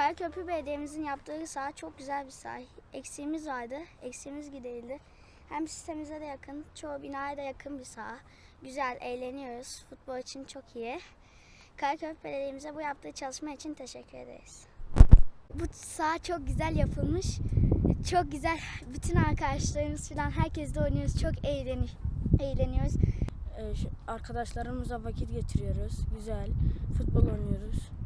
Karaköprü Belediye'mizin yaptığı saha çok güzel bir saha. Eksiğimiz vardı. Eksiğimiz giderildi. Hem sitemize de yakın, çoğu binaya da yakın bir saha. Güzel, eğleniyoruz. Futbol için çok iyi. Karaköprü Belediye'mize bu yaptığı çalışma için teşekkür ederiz. Bu saha çok güzel yapılmış. Çok güzel. Bütün arkadaşlarımız falan herkesle oynuyoruz. Çok eğleni eğleniyoruz. Ee, arkadaşlarımızla vakit geçiriyoruz. Güzel. Futbol oynuyoruz.